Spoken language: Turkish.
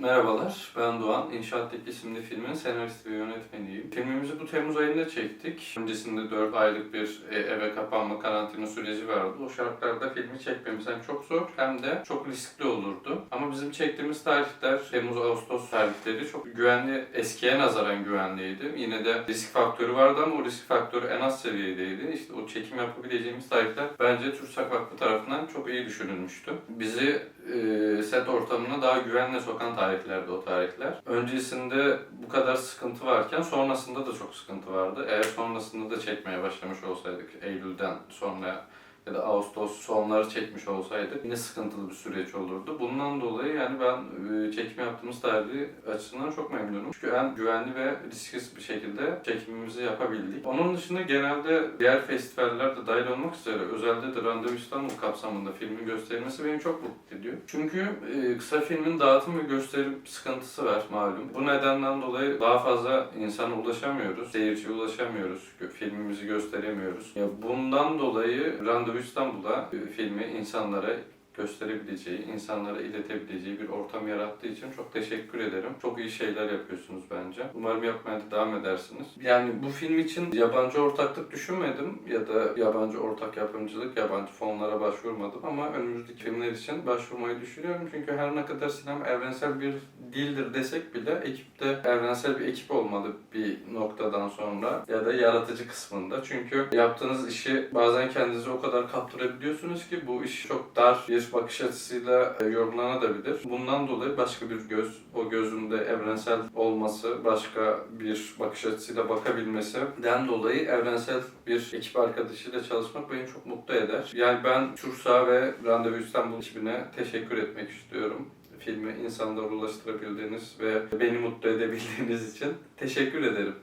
Merhabalar, ben Doğan. İnşaattaki isimli filmin senaristi ve yönetmeniyim. Filmimizi bu Temmuz ayında çektik. Öncesinde 4 aylık bir e, eve kapanma karantina süreci vardı. O şartlarda filmi çekmemiz hem çok zor hem de çok riskli olurdu. Ama bizim çektiğimiz tarihler, Temmuz-Ağustos tarihleri çok güvenli, eskiye nazaran güvenliydi. Yine de risk faktörü vardı ama o risk faktörü en az seviyedeydi. İşte o çekim yapabileceğimiz tarihler bence TÜRSAK Vakfı tarafından çok iyi düşünülmüştü. Bizi e, set ortamına daha güvenle sokan tarihlerdi o tarihler. Öncesinde bu kadar sıkıntı varken sonrasında da çok sıkıntı vardı. Eğer sonrasında da çekmeye başlamış olsaydık Eylül'den sonra ya da Ağustos sonları çekmiş olsaydık yine sıkıntılı bir süreç olurdu. Bundan dolayı yani ben e, çekim yaptığımız tarihi açısından çok memnunum. Çünkü en güvenli ve risksiz bir şekilde çekimimizi yapabildik. Onun dışında genelde diğer festivaller de dahil olmak üzere özelde de Randevu İstanbul kapsamında filmin gösterilmesi beni çok mutlu ediyor. Çünkü e, kısa filmin dağıtım ve gösterim sıkıntısı var malum. Bu nedenden dolayı daha fazla insana ulaşamıyoruz, seyirciye ulaşamıyoruz, filmimizi gösteremiyoruz. Ya bundan dolayı Randevu İstanbul'da e, filmi insanlara gösterebileceği, insanlara iletebileceği bir ortam yarattığı için çok teşekkür ederim. Çok iyi şeyler yapıyorsunuz bence. Umarım yapmaya da devam edersiniz. Yani bu film için yabancı ortaklık düşünmedim ya da yabancı ortak yapımcılık, yabancı fonlara başvurmadım ama önümüzdeki filmler için başvurmayı düşünüyorum. Çünkü her ne kadar sinema evrensel bir dildir desek bile ekipte evrensel bir ekip olmalı bir noktadan sonra ya da yaratıcı kısmında. Çünkü yaptığınız işi bazen kendinizi o kadar kaptırabiliyorsunuz ki bu iş çok dar bir bakış açısıyla e, yorumlanabilir. Bundan dolayı başka bir göz, o gözünde evrensel olması, başka bir bakış açısıyla bakabilmesinden dolayı evrensel bir ekip arkadaşıyla çalışmak beni çok mutlu eder. Yani ben Tursa ve Randevu İstanbul ekibine teşekkür etmek istiyorum filmi insanlara ulaştırabildiğiniz ve beni mutlu edebildiğiniz için teşekkür ederim.